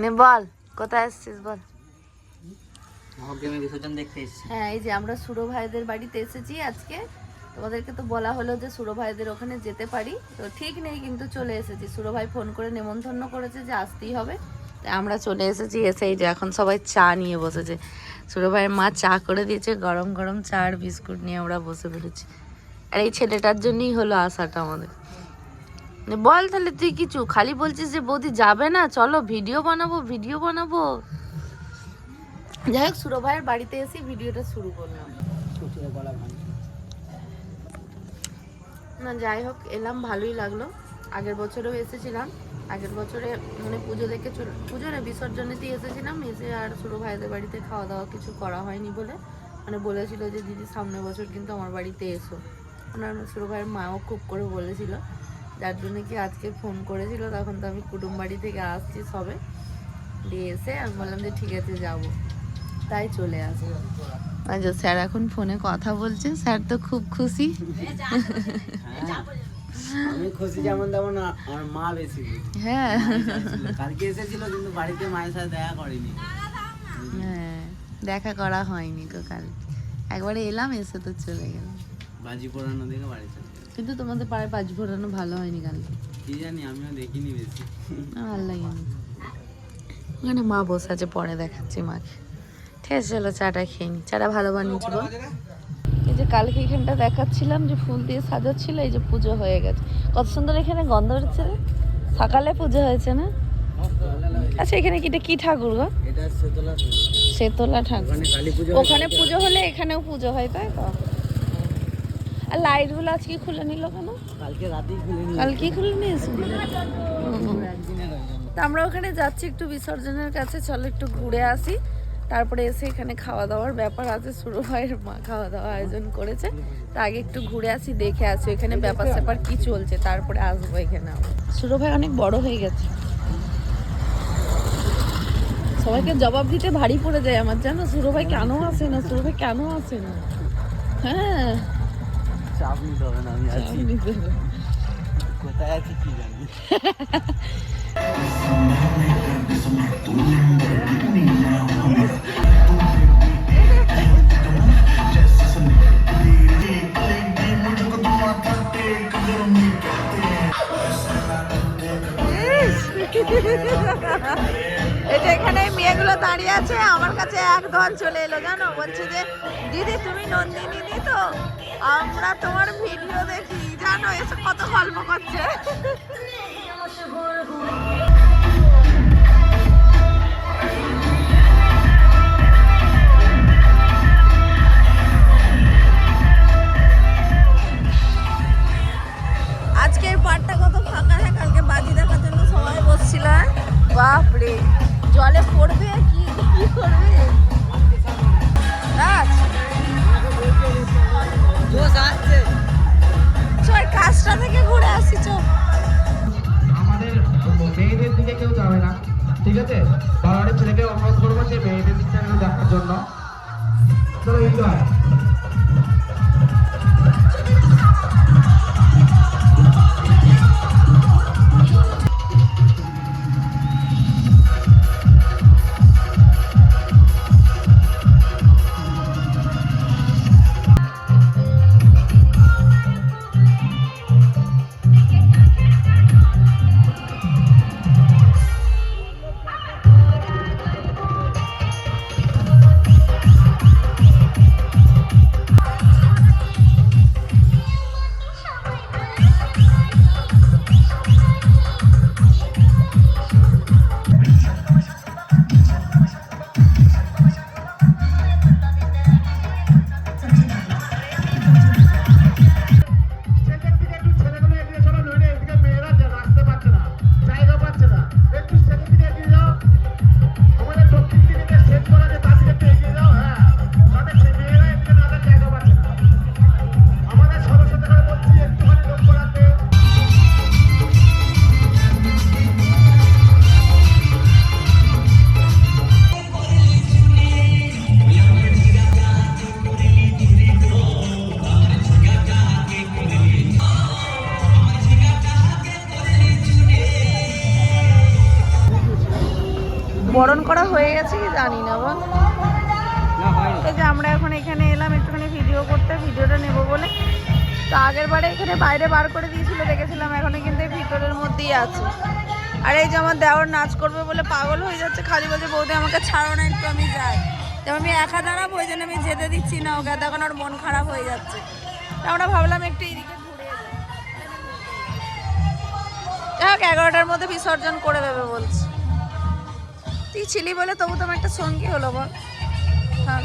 নে বল কোথায় এসছিস বল? বিসর্জন দেখতে এসেছি। হ্যাঁ এই যে আমরা সুরো ভাইদের বাড়িতে এসেছি আজকে। তোমাদেরকে তো বলা হলো যে সুরো ভাইদের ওখানে যেতে পারি। তো ঠিক নেই কিন্তু চলে এসেছি। সুরো ভাই ফোন করে নেমন্তন্ন করেছে যে আসতেই হবে। তাই আমরা চলে এসেছি এসে এই যে এখন সবাই চা নিয়ে বসেছে। সুরো ভাইয়ের মা চা করে দিয়েছে গরম গরম চা আর বিস্কুট নিয়ে আমরা বসে পড়েছি আর এই ছেলেটার জন্যই হলো আসাটা আমাদের। বল তাহলে তুই কিছু, খালি বলছিস যে বৌদি যাবে না, চলো ভিডিও বানাবো ভিডিও বানাবো। যাই হোক, সুরো ভাইয়ের বাড়িতে এসে ভিডিওটা শুরু করলাম। না, যাই হোক, এলাম, ভালোই লাগল। আগের বছরেও এসেছিলাম। আগের বছরে মানে পুজো দেখে চলে পুজোর বিসর্জনেতেই এসেছিলাম। এসে আর সুরো ভাইদের বাড়িতে খাওয়া দাওয়া কিছু করা হয়নি বলে। মানে বলেছিল যে, দিদি, সামনের বছর কিন্তু আমার বাড়িতে এসো। ওনার, সুরো ভাইয়ের মাও খুব করে বলেছিল। যার জন্য কি আজকে ফোন করেছিল তখন তো আমি কুটুম বাড়ি থেকে আসছি সবে। দিয়ে এসে আমি বললাম যে ঠিক আছে যাব। তাই চলে আসব আচ্ছা স্যার এখন ফোনে কথা বলছেন স্যার তো খুব খুশি। আমি খুশি যেমন তেমন আমার মা বেশি হ্যাঁ। কালকে এসেছিল কিন্তু বাড়িতে মায়ের সাথে দেখা করেনি। হ্যাঁ দেখা করা হয়নি তো কাল একবারে এলাম এসে তো চলে গেলাম। বাজি পোড়ানো দেখে বাড়ি চলে। কিন্তু তোমাদের পাড়ায় পাঁচ ভোরানো ভালো হয়নি কালকে কি জানি আমিও দেখিনি বেশি। ভালো লাগেনি ওখানে মা বসে আছে পরে দেখাচ্ছি মাকে। ঠিক আছে চলো চাটা খেয়ে নি। চাটা ভালো বানিয়েছি বল এই যে কালকে এখানটা দেখাচ্ছিলাম যে ফুল দিয়ে সাজাচ্ছিল এই যে পুজো হয়ে গেছে। কত সুন্দর এখানে গন্ধ হচ্ছে রে। সকালে পুজো হয়েছে না? আচ্ছা এখানে কি এটা কি ঠাকুর গো? এটা শেতলা ঠাকুর। ওখানে কালী পুজো ওখানে পুজো হলে এখানেও পুজো হয় তাই তো? আর লাইটগুলো আজকে খুলে নিল কেন? কালকে রাতেই খুলে কালকে খুলে নিয়েছিল একদিনের তা আমরা ওখানে যাচ্ছি একটু বিসর্জনের কাছে চলো একটু ঘুরে আসি। তারপরে এসে এখানে খাওয়া দাওয়ার ব্যাপার আছে সুরু ভাইয়ের মা খাওয়া দাওয়া আয়োজন করেছে। তা আগে একটু ঘুরে আসি দেখে আসি এখানে ব্যাপার স্যাপার কি চলছে তারপরে আসব এখানে সুরু ভাই অনেক বড় হয়ে গেছে। সবাইকে জবাব দিতে ভারী পড়ে যায় আমার জানো? সুরু ভাই কেন আসে না? সুরু ভাই কেন আসে না? হ্যাঁ। চাপ নিতে হবে না আমি আছি চাপ নিতে হবে। কোথায় আছি কি জানি এই যে এখানে এই মেয়েগুলো দাঁড়িয়ে আছে, আমার কাছে এক দল চলে এলো, জানো? বলছে যে, দিদি, তুমি নন্দিনী তো? আমরা তোমার ভিডিও দেখি। জানো, এসে কত গল্প করছে। বরণ করা হয়ে গেছে কি জানি না বল। এই যে আমরা এখন এখানে এলাম একটুখানি ভিডিও করতে ভিডিওটা নেব বলে। তো আগের বারে এখানে বাইরে বার করে দিয়েছিল দেখেছিলাম এখন কিন্তু এই ভিতরের মধ্যেই আছে। আর এই যে আমার দেওয়ার নাচ করবে বলে পাগল হয়ে যাচ্ছে খালি বলছে বৌদি আমাকে ছাড়ো না একটু আমি যাই। তো আমি একা দাঁড়াবো ওই জন্য আমি যেতে দিচ্ছি না ওকে তখন ওর মন খারাপ হয়ে যাচ্ছে। তো আমরা ভাবলাম একটু এদিকে ঘুরে যাই। যাই হোক এগারোটার মধ্যে বিসর্জন করে দেবে বলছে। তুই ছিলি বলে তবু তোমার একটা সঙ্গী হলো বল। থাক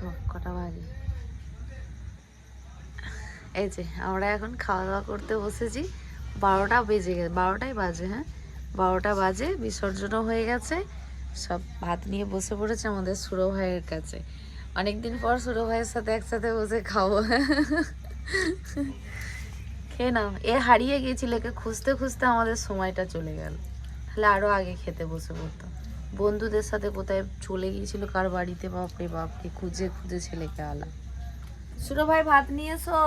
দেখো কটা বাজে? এই যে, আমরা এখন খাওয়া দাওয়া করতে বসেছি। বারোটা বেজে গেছে, বারোটাই বাজে হ্যাঁ? বারোটা বাজে, বিসর্জনও হয়ে গেছে। সব ভাত নিয়ে বসে পড়েছে আমাদের সুরো ভাইয়ের কাছে। অনেকদিন পর সুরো ভাইয়ের সাথে একসাথে বসে খাব। খেয়ে নাও। এ হারিয়ে গিয়েছিল, একে খুঁজতে খুঁজতে আমাদের সময়টা চলে গেল। তাহলে আরও আগে খেতে বসে পড়তাম। বন্ধুদের সাথে কোথায় চলে গিয়েছিল কার বাড়িতে বাপরে বাপরে খুঁজে খুঁজে ছেলেকে আলা সুরো ভাই ভাত নিয়ে এসো।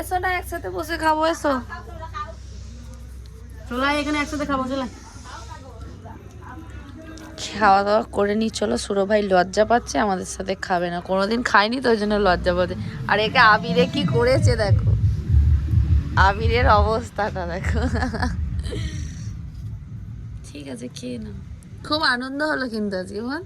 এসো না একসাথে বসে খাব এসো। চলাই এখানে একসাথে খাব চলাই খাওয়া দাওয়া করে নি চলো। সুরো ভাই লজ্জা পাচ্ছে আমাদের সাথে খাবে না। কোনোদিন খাইনি তো ওই জন্য লজ্জা পাচ্ছে। আর একে আবিরে কি করেছে দেখো। আবিরের অবস্থাটা দেখো। ঠিক আছে খেয়ে নাও। খুব আনন্দ হলো কিন্তু আজকে বল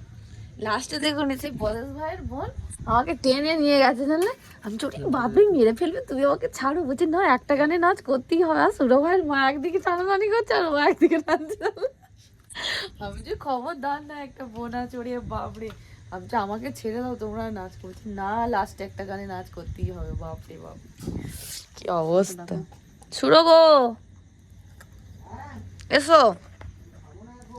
লাস্টে দেখুন এই সেই বরেশ ভাইয়ের বোন আমাকে টেনে নিয়ে গেছে জানলে? আমি চোখে বাপরে মেরে ফেলবে তুমি আমাকে ছাড়ো। বলছি না একটা গানে নাচ করতেই হবে। আর সুরো ভাইয়ের মা একদিকে টানাটানি করছে আর ও একদিকে নাচছে। আমি যে খবরদার না একটা বোনা চড়িয়ে বাপরে। আমি যে আমাকে ছেড়ে দাও তোমরা নাচ করছি না লাস্টে একটা গানে নাচ করতেই হবে বাপরে বাপ। কি অবস্থা? শুরো গো। এসো।